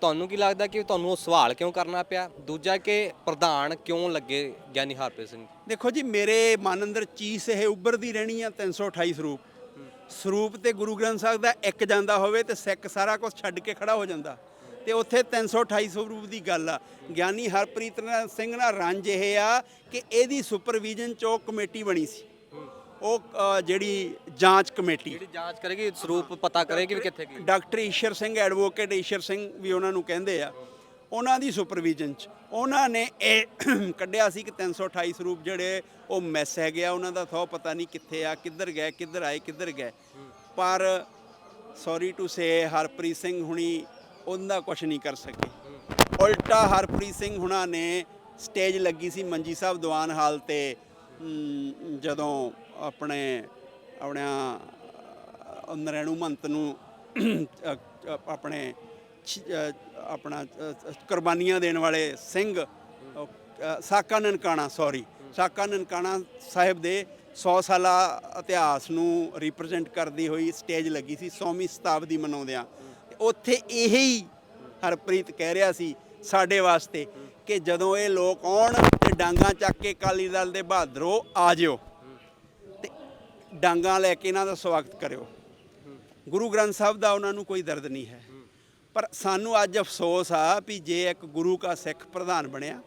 ਤੁਹਾਨੂੰ ਕੀ ਲੱਗਦਾ ਕਿ ਤੁਹਾਨੂੰ ਉਹ ਸਵਾਲ ਕਿਉਂ ਕਰਨਾ ਪਿਆ? ਦੂਜਾ ਕਿ ਪ੍ਰਧਾਨ ਕਿਉਂ ਲੱਗੇ ਗਿਆਨੀ ਹਰਪ੍ਰੀਤ ਸਿੰਘ? ਦੇਖੋ ਜੀ ਮੇਰੇ ਮਨ ਅੰਦਰ ਚੀਜ਼ ਇਹ ਉੱਭਰਦੀ ਰਹਿਣੀ ਆ 328 ਸਰੂਪ। ਸਰੂਪ ਤੇ ਗੁਰੂ ਗ੍ਰੰਥ ਸਾਹਿਬ ਦਾ ਇੱਕ ਜਾਂਦਾ ਹੋਵੇ ਤੇ ਸਿੱਖ ਸਾਰਾ ਕੁਝ ਛੱਡ ਕੇ ਖੜਾ ਹੋ ਜਾਂਦਾ। ਤੇ ਉੱਥੇ 328 ਸਰੂਪ ਦੀ ਗੱਲ ਆ। ਗਿਆਨੀ ਹਰਪ੍ਰੀਤ ਸਿੰਘ ਨਾਲ ਰੰਜ ਇਹ ਆ ਕਿ ਇਹਦੀ ਸੁਪਰਵਿਜ਼ਨ ਚ ਉਹ ਕਮੇਟੀ ਬਣੀ ਸੀ। ਉਹ ਜਿਹੜੀ ਜਾਂਚ ਕਮੇਟੀ। ਜਿਹੜੀ ਜਾਂਚ ਕਰੇਗੀ ਸਰੂਪ ਪਤਾ ਕਰੇਗੀ ਵੀ ਕਿੱਥੇ ਗਈ ਡਾਕਟਰ ਈਸ਼ਰ ਸਿੰਘ ਐਡਵੋਕੇਟ ਈਸ਼ਰ ਸਿੰਘ ਵੀ ਉਹਨਾਂ ਨੂੰ ਕਹਿੰਦੇ ਆ। ਉਹਨਾਂ ਦੀ ਸੁਪਰਵਿਜ਼ਨ ਚ। ਉਹਨਾਂ ਨੇ ਇਹ ਕੱਢਿਆ ਸੀ ਕਿ 328 ਸਰੂਪ ਜਿਹੜੇ ਉਹ ਮਿਸ ਹੈਗੇ ਆ। ਉਹਨਾਂ ਦਾ ਥੋ ਪਤਾ ਨਹੀਂ ਕਿੱਥੇ ਆ ਕਿੱਧਰ ਗਏ ਕਿੱਧਰ ਆਏ ਕਿੱਧਰ ਗਏ। ਪਰ sorry to say Harpreet Singh ਹੁਣੀ ਉਹਦਾ ਕੁਝ ਨਹੀਂ ਕਰ ਸਕੇ। ਉਲਟਾ ਹਰਪ੍ਰੀਤ ਸਿੰਘ ਹੁਣਾਂ ਨੇ ਸਟੇਜ ਲੱਗੀ ਸੀ ਮੰਜੀ ਸਾਹਿਬ ਦੀਵਾਨ ਹਾਲ ਤੇ ਜਦੋਂ ਆਪਣੇ ਆਪਣਾ ਨਰੈਣੂ ਮੰਤ ਨੂੰ ਆਪਣੇ ਆਪਣਾ ਕੁਰਬਾਨੀਆਂ ਦੇਣ ਵਾਲੇ ਸਿੰਘ ਸਾਕਾ ਨਨਕਾਣਾ ਸੌਰੀ ਸਾਕਾ ਨਨਕਾਣਾ ਸਾਹਿਬ ਦੇ 100 ਸਾਲਾ ਇਤਿਹਾਸ ਨੂੰ ਰਿਪਰੈਜ਼ੈਂਟ ਕਰਦੀ ਹੋਈ ਸਟੇਜ ਲੱਗੀ ਸੀ 100ਵੀਂ ਸ਼ਤਾਬਦੀ ਮਨਾਉਂਦਿਆਂ। ਉੱਥੇ ਇਹੀ ਹਰਪ੍ਰੀਤ ਕਹਿ ਰਿਹਾ ਸੀ ਸਾਡੇ ਵਾਸਤੇ ਕਿ ਜਦੋਂ ਇਹ ਲੋਕ ਆਉਣ ਤੇ ਡਾਂਗਾ ਚੱਕ ਕੇ ਕਾਲੀ ਦਲ ਦੇ ਬਹਾਦਰੋ ਆ ਜਿਓ। ਤੇ ਡਾਂਗਾ ਲੈ ਕੇ ਇਹਨਾਂ ਦਾ ਸਵਾਗਤ ਕਰਿਓ। ਗੁਰੂ ਗ੍ਰੰਥ ਸਾਹਿਬ ਦਾ ਉਹਨਾਂ ਨੂੰ ਕੋਈ ਦਰਦ ਨਹੀਂ ਹੈ। ਪਰ ਸਾਨੂੰ ਅੱਜ ਅਫਸੋਸ ਆ ਵੀ ਜੇ ਇੱਕ ਗੁਰੂ ਕਾ ਸਿੱਖ ਪ੍ਰਧਾਨ ਬਣਿਆ,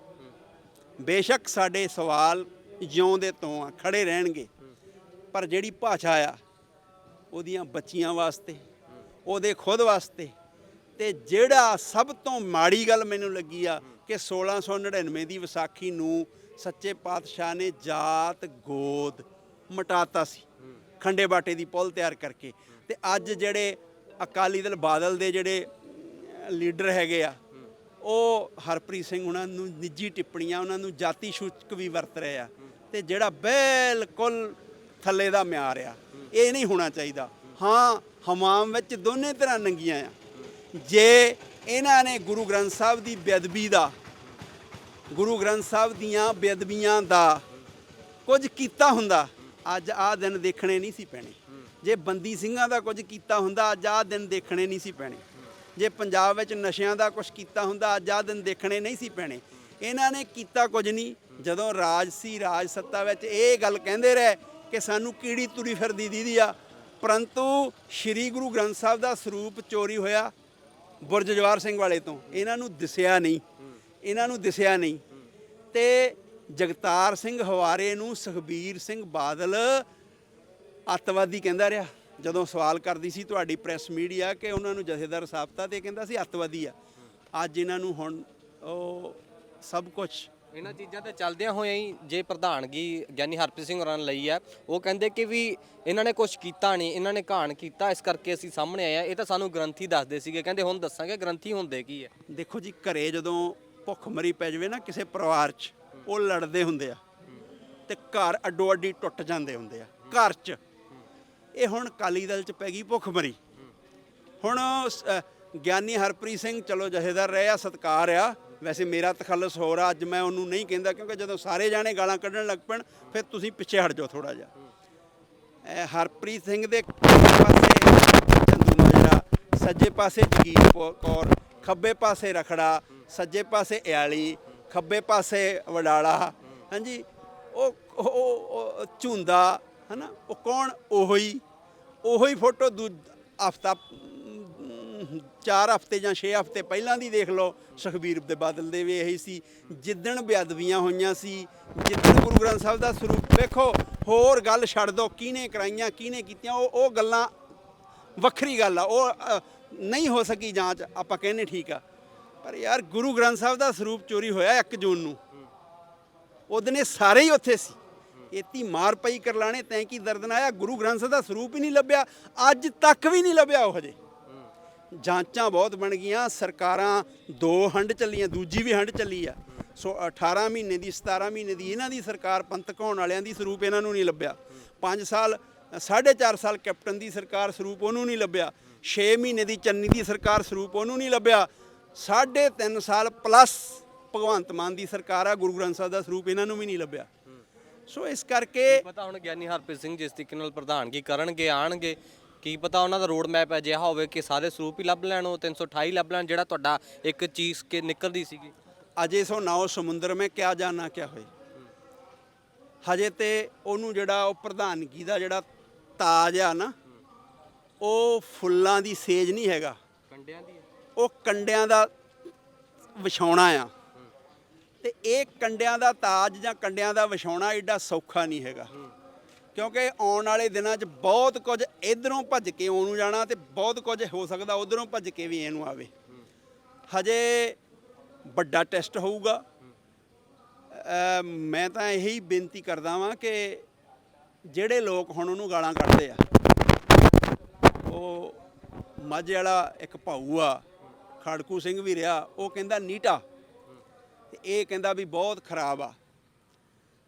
ਬੇਸ਼ੱਕ ਸਾਡੇ ਸਵਾਲ ਜਿਉਂਦੇ ਤੋਂ ਆ, ਖੜੇ ਰਹਿਣਗੇ। ਪਰ ਜਿਹੜੀ ਭਾਸ਼ਾ ਆ, ਉਹਦੀਆਂ ਬੱਚੀਆਂ ਵਾਸਤੇ ਉਹਦੇ ਖੁਦ ਵਾਸਤੇ। ਤੇ ਜਿਹੜਾ ਸਭ ਤੋਂ ਮਾੜੀ ਗੱਲ ਮੈਨੂੰ ਲੱਗੀ ਆ ਕਿ 1699 ਦੀ ਵਿਸਾਖੀ ਨੂੰ ਸੱਚੇ ਪਾਤਸ਼ਾਹ ਨੇ ਜਾਤ, ਗੋਦ ਮਟਾਤਾ ਸੀ। ਖੰਡੇ ਬਾਟੇ ਦੀ ਪੁਲ ਤਿਆਰ ਕਰਕੇ। ਤੇ ਅੱਜ ਜਿਹੜੇ ਅਕਾਲੀ ਦਲ ਬਾਦਲ ਦੇ ਜਿਹੜੇ ਲੀਡਰ ਹੈਗੇ ਆ, ਉਹ ਹਰਪ੍ਰੀਤ ਸਿੰਘ ਉਹਨਾਂ ਨੂੰ ਨਿੱਜੀ ਟਿੱਪਣੀਆਂ, ਉਹਨਾਂ ਨੂੰ ਜਾਤੀ ਸੂਚਕ ਵੀ ਵਰਤ ਰਹੇ ਆ। ਤੇ ਜਿਹੜਾ ਬਿਲਕੁਲ ਥੱਲੇ ਦਾ ਮਿਆਰ ਆ, ਇਹ ਨਹੀਂ ਹੋਣਾ ਚਾਹੀਦਾ। ਹਾਂ ਹਮਾਮ ਵਿੱਚ ਦੋਨੇ ਤਰ੍ਹਾਂ ਨੰਗੀਆਂ ਆ। ਜੇ ਇਹਨਾਂ ਨੇ ਗੁਰੂ ਗ੍ਰੰਥ ਸਾਹਿਬ ਦੀ ਬੇਅਦਬੀ ਦਾ, ਗੁਰੂ ਗ੍ਰੰਥ ਸਾਹਿਬ ਦੀਆਂ ਬੇਅਦਬੀਆਂ ਦਾ ਕੁਝ ਕੀਤਾ ਹੁੰਦਾ, ਅੱਜ ਆਹ ਦਿਨ ਦੇਖਣੇ ਨਹੀਂ ਸੀ ਪੈਣੇ। ਜੇ ਬੰਦੀ ਸਿੰਘਾਂ ਦਾ ਕੁਝ ਕੀਤਾ ਹੁੰਦਾ, ਅੱਜ ਆਹ ਦਿਨ ਦੇਖਣੇ ਨਹੀਂ ਸੀ ਪੈਣੇ। ਜੇ ਪੰਜਾਬ ਵਿੱਚ ਨਸ਼ਿਆਂ ਦਾ ਕੁਝ ਕੀਤਾ ਹੁੰਦਾ, ਅੱਜ ਆਹ ਦਿਨ ਦੇਖਣੇ ਨਹੀਂ ਸੀ ਪੈਣੇ। ਇਹਨਾਂ ਨੇ ਕੀਤਾ ਕੁਝ ਨਹੀਂ। ਜਦੋਂ ਰਾਜ ਸੀ, ਰਾਜ ਸੱਤਾ ਵਿੱਚ ਇਹ ਗੱਲ ਕਹਿੰਦੇ ਰਹੇ ਕਿ ਸਾਨੂੰ ਕੀੜੀ ਤੁਰੀ ਫਿਰਦੀ ਦੀਦੀ ਆ ਪਰੰਤੂ ਸ੍ਰੀ ਗੁਰੂ ਗ੍ਰੰਥ ਸਾਹਿਬ ਦਾ ਸਰੂਪ ਚੋਰੀ ਹੋਇਆ ਬੁਰਜ ਜਵਾਰ ਸਿੰਘ ਵਾਲੇ ਤੋਂ। ਇਹਨਾਂ ਨੂੰ ਦਿਸਿਆ ਨਹੀਂ। ਇਹਨਾਂ ਨੂੰ ਦਿਸਿਆ ਨਹੀਂ। ਤੇ ਜਗਤਾਰ ਸਿੰਘ ਹਵਾਰੇ ਨੂੰ ਸੁਖਬੀਰ ਸਿੰਘ ਬਾਦਲ ਅੱਤਵਾਦੀ ਕਹਿੰਦਾ ਰਿਹਾ। ਜਦੋਂ ਸਵਾਲ ਕਰਦੀ ਸੀ ਤੁਹਾਡੀ ਪ੍ਰੈਸ ਮੀਡੀਆ ਕਿ ਉਹਨਾਂ ਨੂੰ ਜਥੇਦਾਰ ਸਾਬਤਾ ਤੇ ਕਹਿੰਦਾ ਸੀ ਅੱਤਵਾਦੀ ਆ। ਅੱਜ ਇਹਨਾਂ ਨੂੰ ਹੁਣ ਉਹ ਸਭ ਕੁਝ ਇਹਨਾਂ ਚੀਜ਼ਾਂ ਤੇ ਚੱਲਦਿਆਂ ਹੋਇਆਂ ਹੀ ਜੇ ਪ੍ਰਧਾਨਗੀ ਗਿਆਨੀ ਹਰਪ੍ਰੀਤ ਸਿੰਘ ਹੋਰਾਂ ਨੇ ਲਈ ਹੈ ਉਹ ਕਹਿੰਦੇ ਕਿ ਵੀ ਇਹਨਾਂ ਨੇ ਕੁਝ ਕੀਤਾ ਨਹੀਂ, ਇਹਨਾਂ ਨੇ ਘਾਣ ਕੀਤਾ, ਇਸ ਕਰਕੇ ਅਸੀਂ ਸਾਹਮਣੇ ਆਏ ਆ। ਇਹ ਤਾਂ ਸਾਨੂੰ ਗ੍ਰੰਥੀ ਦੱਸਦੇ ਸੀਗੇ, ਕਹਿੰਦੇ ਹੁਣ ਦੱਸਾਂਗੇ ਗ੍ਰੰਥੀ ਹੁੰਦੇ ਕੀ ਹੈ ਦੇਖੋ ਜੀ, ਘਰੇ ਜਦੋਂ ਭੁੱਖਮਰੀ ਪੈ ਜਾਵੇ ਨਾ ਕਿਸੇ ਪਰਿਵਾਰ 'ਚ, ਉਹ ਲੜਦੇ ਹੁੰਦੇ ਆ ਤੇ ਘਰ ਅੱਡੋ ਅੱਡੀ ਟੁੱਟ ਜਾਂਦੇ ਹੁੰਦੇ ਆ, ਘਰ 'ਚ। ਇਹ ਹੁਣ ਕਾਲੀ ਦਲ 'ਚ ਪੈ ਗਈ ਭੁੱਖਮਰੀ ਹੁਣ ਗਿਆਨੀ ਹਰਪ੍ਰੀਤ ਸਿੰਘ ਚਲੋ ਜਹੇਦਾਰ ਰਹੇ ਆ, ਸਤਕਾਰ ਆ ਵੈਸੇ ਮੇਰਾ ਤਖੱਲਸ ਹੋ ਰਿਹਾ ਅੱਜ ਮੈਂ ਉਹਨੂੰ ਨਹੀਂ ਕਹਿੰਦਾ ਕਿਉਂਕਿ ਜਦੋਂ ਸਾਰੇ ਜਾਣੇ ਗਾਲਾਂ ਕੱਢਣ ਲੱਗ ਪੈਣ, ਫਿਰ ਤੁਸੀਂ ਪਿੱਛੇ ਹਟ ਜਾਓ ਥੋੜਾ ਜਿਹਾ। ਇਹ ਹਰਪ੍ਰੀਤ ਸਿੰਘ ਦੇ ਪਾਸੇ ਚੰਦੂ ਮਾਜਰਾ, ਸੱਜੇ ਪਾਸੇ ਜਗੀਰ ਕੌ- ਕੌਰ, ਖੱਬੇ ਪਾਸੇ ਰਖੜਾ, ਸੱਜੇ ਪਾਸੇ ਇਆਲੀ, ਖੱਬੇ ਪਾਸੇ ਵਡਾਲਾ, ਹਾਂਜੀ, ਉਹ, ਉਹ- ਉਹ ਉਹ ਝੁੰਦਾ, ਹਨਾ, ਉਹ ਕੌਣ? ਉਹੋ ਹੀ ਉਹੋ ਹੀ ਫੋਟੋ ਦੂ ਹਫਤਾ 4 ਹਫ਼ਤੇ ਜਾਂ 6 ਹਫ਼ਤੇ ਪਹਿਲਾਂ ਦੀ ਦੇਖ ਲਓ, ਸੁਖਬੀਰ ਦੇ ਬਾਦਲ ਦੇ ਵੀ ਇਹੀ ਸੀ। ਜਿੱਦਣ ਬੇਅਦਬੀਆਂ ਹੋਈਆਂ ਸੀ, ਜਿੱਦਣ ਗੁਰੂ ਗ੍ਰੰਥ ਸਾਹਿਬ ਦਾ ਸਰੂਪ, ਵੇਖੋ, ਹੋਰ ਗੱਲ ਛੱਡ ਦਿਓ ਕਿਹਨੇ ਕਰਾਈਆਂ, ਕਿਹਨੇ ਕੀਤੀਆਂ, ਉਹ ਉਹ ਗੱਲਾਂ ਵੱਖਰੀ ਗੱਲ ਆ, ਉਹ ਨਹੀਂ ਹੋ ਸਕੀ ਜਾਂਚ, ਆਪਾਂ ਕਹਿੰਨੇ ਠੀਕ ਆ। ਪਰ ਯਾਰ, ਗੁਰੂ ਗ੍ਰੰਥ ਸਾਹਿਬ ਦਾ ਸਰੂਪ ਚੋਰੀ ਹੋਇਆ 1 ਜੂਨ ਨੂੰ। ਉਹਦਨੇ ਸਾਰੇ ਹੀ ਉੱਥੇ ਸੀ। ਇਤੀ ਮਾਰ ਪਈ ਕਰਲਾਣੇ, ਤੈਂ ਕੀ ਦਰਦ ਆਇਆ, ਗੁਰੂ ਗ੍ਰੰਥ ਸਾਹਿਬ ਦਾ ਸਰੂਪ ਹੀ ਨਹੀਂ ਲੱਭਿਆ, ਅੱਜ ਤੱਕ ਵੀ ਨਹੀਂ ਲੱਭਿਆ ਉਹ ਹਜੇ। ਜਾਂਚਾਂ ਬਹੁਤ ਬਣ ਗਈਆਂ, ਸਰਕਾਰਾਂ ਦੋ ਹੰਡ ਚੱਲੀਆਂ, ਦੂਜੀ ਵੀ ਹੰਡ ਚੱਲੀ ਆ। ਸੋ 18 ਮਹੀਨੇ ਦੀ 17 ਮਹੀਨੇ ਦੀ ਇਹਨਾਂ ਦੀ ਸਰਕਾਰ ਪੰਥਕ ਹੋਣ ਵਾਲਿਆਂ ਦੀ ਸਰੂਪ ਇਹਨਾਂ ਨੂੰ ਨਹੀਂ ਲੱਭਿਆ। 5 ਸਾਲ 4.5 ਸਾਲ ਕੈਪਟਨ ਦੀ ਸਰਕਾਰ ਸਰੂਪ ਉਹਨੂੰ ਨਹੀਂ ਲੱਭਿਆ। 6 ਮਹੀਨੇ ਦੀ ਚੰਨੀ ਦੀ ਸਰਕਾਰ ਸਰੂਪ ਉਹਨੂੰ ਨਹੀਂ ਲੱਭਿਆ। 3.5 ਸਾਲ ਪਲੱਸ ਭਗਵੰਤ ਮਾਨ ਦੀ ਸਰਕਾਰ ਆ, ਗੁਰੂ ਗ੍ਰੰਥ ਸਾਹਿਬ ਦਾ ਸਰੂਪ ਇਹਨਾਂ ਨੂੰ ਵੀ ਨਹੀਂ ਲੱਭਿਆ। ਸੋ ਇਸ ਕਰਕੇ ਪਤਾ ਹੁਣ ਗਿਆਨੀ ਹਰਪ੍ਰੀਤ ਸਿੰਘ ਜਿਸ ਤਰੀਕੇ ਨਾਲ ਪ੍ਰਧਾਨਗੀ ਕਰਨਗੇ, ਆਣਗੇ ਕੀ ਪਤਾ ਉਹਨਾਂ ਦਾ ਰੋਡ ਮੈਪ ਅਜਿਹਾ ਹੋਵੇ ਕਿ ਸਾਰੇ ਸਰੂਪ ਹੀ ਲੱਭ ਲੈਣ ਉਹ 328 ਲੱਭ ਲੈਣ ਜਿਹੜਾ ਤੁਹਾਡਾ ਇੱਕ ਚੀਜ਼ ਕੇ ਨਿਕਲਦੀ ਸੀਗੀ। ਅਜੇ ਸੋ ਨਾਓ ਸਮੁੰਦਰ ਮੈਂ ਕਿਆ ਜਾਣਾ ਕਿਆ ਹੋਏ। ਹਜੇ ਤੇ ਉਹਨੂੰ ਜਿਹੜਾ ਉਹ ਪ੍ਰਧਾਨਗੀ ਦਾ ਜਿਹੜਾ ਤਾਜ ਆ ਨਾ ਉਹ ਫੁੱਲਾਂ ਦੀ ਸੇਜ ਨਹੀਂ ਹੈਗਾ। ਕੰਡਿਆਂ ਦੀ ਉਹ ਕੰਡਿਆਂ ਦਾ ਵਿਛਾਉਣਾ ਆ। ਤੇ ਇਹ ਕੰਡਿਆਂ ਦਾ ਤਾਜ ਜਾਂ ਕੰਡਿਆਂ ਦਾ ਵਿਛਾਉਣਾ ਏਡਾ ਸੌਖਾ ਨਹੀਂ ਹੈਗਾ। ਕਿਉਂਕਿ ਆਉਣ ਵਾਲੇ ਦਿਨਾਂ 'ਚ ਬਹੁਤ ਕੁਝ ਇਧਰੋਂ ਭੱਜ ਕੇ ਉਹਨੂੰ ਜਾਣਾ ਤੇ ਬਹੁਤ ਕੁਝ ਹੋ ਸਕਦਾ ਉਧਰੋਂ ਭੱਜ ਕੇ ਵੀ ਇਹਨੂੰ ਆਵੇ। ਹਜੇ ਵੱਡਾ ਟੈਸਟ ਹੋਊਗਾ। ਮੈਂ ਤਾਂ ਇਹੀ ਬੇਨਤੀ ਕਰਦਾ ਵਾਂ ਕਿ ਜਿਹੜੇ ਲੋਕ ਹੁਣ ਉਹਨੂੰ ਗਾਲਾਂ ਕੱਢਦੇ ਆ, ਉਹ ਮਾਝੇ ਵਾਲਾ ਇੱਕ ਭਾਊ ਆ, ਖੜਕੂ ਸਿੰਘ ਵੀ ਰਿਹਾ, ਉਹ ਕਹਿੰਦਾ ਨੀਟਾ। ਤੇ ਇਹ ਕਹਿੰਦਾ ਵੀ ਬਹੁਤ ਖਰਾਬ ਆ।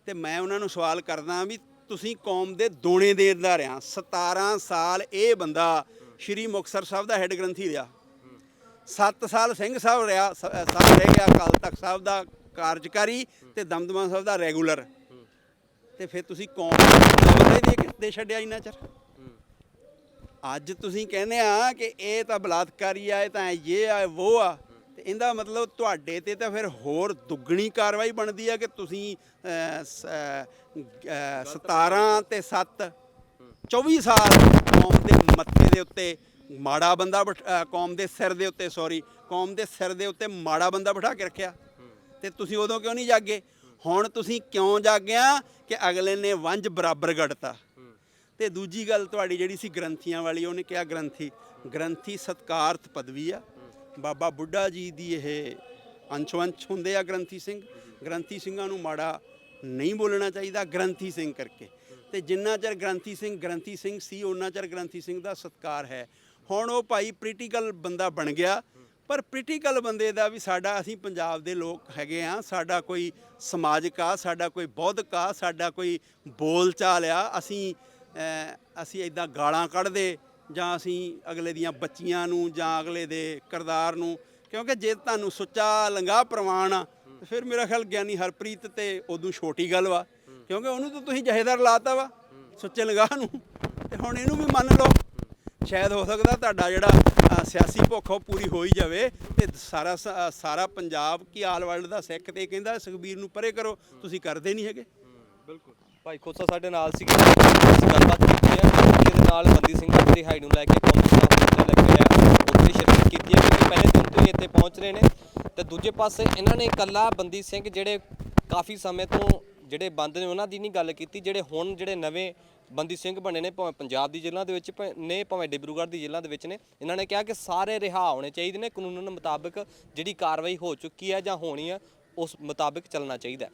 ਤੇ ਮੈਂ ਉਹਨਾਂ ਨੂੰ ਸਵਾਲ ਕਰਦਾ ਵੀ ਤੁਸੀਂ ਕੌਮ ਦੇ ਦੋਣੇ ਦੇਣਦਾਰ ਰਿਹਾ। 17 ਸਾਲ ਇਹ ਬੰਦਾ ਸ਼੍ਰੀ ਮੁਕਤਸਰ ਸਾਹਿਬ ਦਾ ਹੈੱਡ ਗ੍ਰੰਥੀ ਰਿਹਾ। 7 ਸਾਲ ਸਿੰਘ ਸਾਹਿਬ ਰਿਹਾ ਸਾਹਿਬ ਰਹਿ ਗਿਆ, ਅਕਾਲ ਤਖਤ ਸਾਹਿਬ ਦਾ ਕਾਰਜਕਾਰੀ ਤੇ ਦਮਦਮਾ ਸਾਹਿਬ ਦਾ ਰੈਗੂਲਰ ਤੇ ਫਿਰ ਤੁਸੀਂ ਕੌਮ ਦੇ ਕਿਤੇ ਛੱਡਿਆ ਇੰਨਾ ਚਿਰ? ਅੱਜ ਤੁਸੀਂ ਕਹਿੰਦੇ ਆ ਕਿ ਇਹ ਤਾਂ ਬਲਾਤਕਾਰੀ ਆ, ਇਹ ਤਾਂ ਇਹ ਆ ਉਹ ਆ। ਤੇ ਇਹਦਾ ਮਤਲਬ ਤੁਹਾਡੇ ਤੇ ਤਾਂ ਫਿਰ ਹੋਰ ਦੁੱਗਣੀ ਕਾਰਵਾਈ ਬਣਦੀ ਆ ਕਿ ਤੁਸੀਂ ਅਹ, ਸ- ਅਹ, 17 ਤੇ 7 24 ਸਾਲ ਕੌਮ ਦੇ ਮੱਥੇ ਦੇ ਉੱਤੇ ਮਾੜਾ ਬੰਦਾ ਕੌਮ ਦੇ ਸਿਰ ਦੇ ਉੱਤੇ ਸੌਰੀ ਕੌਮ ਦੇ ਸਿਰ ਦੇ ਉੱਤੇ ਮਾੜਾ ਬੰਦਾ ਬਿਠਾ ਕੇ ਰੱਖਿਆ। ਤੇ ਤੁਸੀਂ ਉਦੋਂ ਕਿਉਂ ਨਹੀਂ ਜਾਗੇ? ਹੁਣ ਤੁਸੀਂ ਕਿਉਂ ਜਾਗਿਆ ਕਿ ਅਗਲੇ ਨੇ ਵੰਜ ਬਰਾਬਰ ਗੜਤਾ ਤੇ ਦੂਜੀ ਗੱਲ ਤੁਹਾਡੀ ਜਿਹੜੀ ਸੀ ਗ੍ਰੰਥੀਆਂ ਵਾਲੀ ਉਹਨੇ ਕਿਹਾ ਗ੍ਰੰਥੀ ਗ੍ਰੰਥੀ ਸਤਕਾਰਤ ਪਦਵੀ ਆ। ਬਾਬਾ ਬੁੱਢਾ ਜੀ ਦੀ ਇਹ ਅੰਸ਼ਵੰਸ਼ ਹੁੰਦੇ ਆ ਗ੍ਰੰਥੀ ਸਿੰਘ। ਗ੍ਰੰਥੀ ਸਿੰਘਾਂ ਨੂੰ ਮਾੜਾ ਨਹੀਂ ਬੋਲਣਾ ਚਾਹੀਦਾ, ਗ੍ਰੰਥੀ ਸਿੰਘ ਕਰਕੇ। ਤੇ ਜਿੰਨਾ ਚਿਰ ਗ੍ਰੰਥੀ ਸਿੰਘ ਗ੍ਰੰਥੀ ਸਿੰਘ ਸੀ ਉਹਨਾਂ ਚਿਰ ਗ੍ਰੰਥੀ ਸਿੰਘ ਦਾ ਸਤਕਾਰ ਹੈ। ਹੁਣ ਉਹ ਭਾਈ ਪ੍ਰੀਟੀਕਲ ਬੰਦਾ ਬਣ ਗਿਆ। ਪਰ ਪ੍ਰੀਟੀਕਲ ਬੰਦੇ ਦਾ ਵੀ ਸਾਡਾ, ਅਸੀਂ ਪੰਜਾਬ ਦੇ ਲੋਕ ਹੈਗੇ ਆ, ਸਾਡਾ ਕੋਈ ਸਮਾਜਿਕ ਆ, ਸਾਡਾ ਕੋਈ ਬੌਧਿਕ ਆ, ਸਾਡਾ ਕੋਈ ਬੋਲਚਾਲ ਆ, ਅਸੀਂ ਅਸੀਂ ਇਦਾਂ ਗਾਲਾਂ ਕੱਢਦੇ ਜਾਂ ਅਸੀਂ ਅਗਲੇ ਦੀਆਂ ਬੱਚੀਆਂ ਨੂੰ ਜਾਂ ਅਗਲੇ ਦੇ ਕਿਰਦਾਰ ਨੂੰ, ਕਿਉਂਕਿ ਜੇ ਤੁਹਾਨੂੰ ਸੁੱਚਾ ਲੰਗਾ ਪ੍ਰਵਾਨ ਆ, ਤੇ ਫਿਰ ਮੇਰਾ ਖਿਆਲ ਗਿਆਨੀ ਹਰਪ੍ਰੀਤ ਤੇ ਉਦੋਂ ਛੋਟੀ ਗੱਲ ਵਾ, ਕਿਉਂਕਿ ਉਹਨੂੰ ਤਾਂ ਤੁਸੀਂ ਜਹੇਦਾਰ ਲਾਤਾ ਵਾ, ਸੁੱਚੇ ਲੰਗਾਹ ਨੂੰ, ਤੇ ਹੁਣ ਇਹਨੂੰ ਵੀ ਮੰਨ ਲਓ। ਸ਼ਾਇਦ ਹੋ ਸਕਦਾ ਤੁਹਾਡਾ ਜਿਹੜਾ ਸਿਆਸੀ ਭੁੱਖ ਉਹ ਪੂਰੀ ਹੋ ਹੀ ਜਾਵੇ, ਤੇ ਸਾਰਾ ਸਾਰਾ ਪੰਜਾਬ ਕੀ ਆਲ ਵਰਲਡ ਦਾ ਸਿੱਖ ਤੇ ਕਹਿੰਦਾ, ਸੁਖਬੀਰ ਨੂੰ ਪਰੇ ਕਰੋ, ਤੁਸੀਂ ਕਰਦੇ ਨਹੀਂ ਹੈਗੇ। ਬਿਲਕੁਲ। ਭਾਈ ਖੋਸਾ ਸਾਡੇ ਨਾਲ ਸੀਗੇ ਗੱਲਬਾਤ ਕੀਤੀ ਹੈ ਨਾਲ ਬੰਦੀ ਸਿੰਘ ਦੀ ਰਿਹਾਈ ਨੂੰ ਲੈ ਕੇ ਕੌਮੀ ਸਭਾ ਤੇ ਲੱਗੇ ਹੋਇਆ ਉੱਥੇ ਸ਼ਿਰਕਤ ਕੀਤੀ ਹੈ, ਕਿਉਂਕਿ ਪਹਿਲੇ ਦਿਨ ਤੋਂ ਹੀ ਇੱਥੇ ਪਹੁੰਚ ਰਹੇ ਨੇ। ਤੇ ਦੂਜੇ ਪਾਸੇ ਇਹਨਾਂ ਨੇ ਇਕੱਲਾ ਬੰਦੀ ਸਿੰਘ ਜਿਹੜੇ ਕਾਫੀ ਸਮੇਂ ਤੋਂ ਜਿਹੜੇ ਬੰਦ ਨੇ, ਉਹਨਾਂ ਦੀ ਨਹੀਂ ਗੱਲ ਕੀਤੀ, ਜਿਹੜੇ ਹੁਣ ਜਿਹੜੇ ਨਵੇਂ ਬੰਦੀ ਸਿੰਘ ਬਣੇ ਨੇ, ਭਾਵੇਂ ਪੰਜਾਬ ਦੀ ਜ਼ਿਲ੍ਹਾ ਦੇ ਵਿੱਚ ਭ- ਨੇ, ਭਾਵੇਂ ਡਿਬਰੂਗੜ੍ਹ ਦੀ ਜ਼ਿਲ੍ਹਾ ਦੇ ਵਿੱਚ ਨੇ, ਇਹਨਾਂ ਨੇ ਕਿਹਾ ਕਿ ਸਾਰੇ ਰਿਹਾ ਹੋਣੇ ਚਾਹੀਦੇ ਨੇ, ਕਾਨੂੰਨ ਮੁਤਾਬਕ ਜਿਹੜੀ ਕਾਰਵਾਈ ਹੋ ਚੁੱਕੀ ਹੈ ਜਾਂ ਹੋਣੀ ਹੈ, ਉਸ ਮੁਤਾਬਕ ਚੱਲਣਾ ਚਾਹੀਦਾ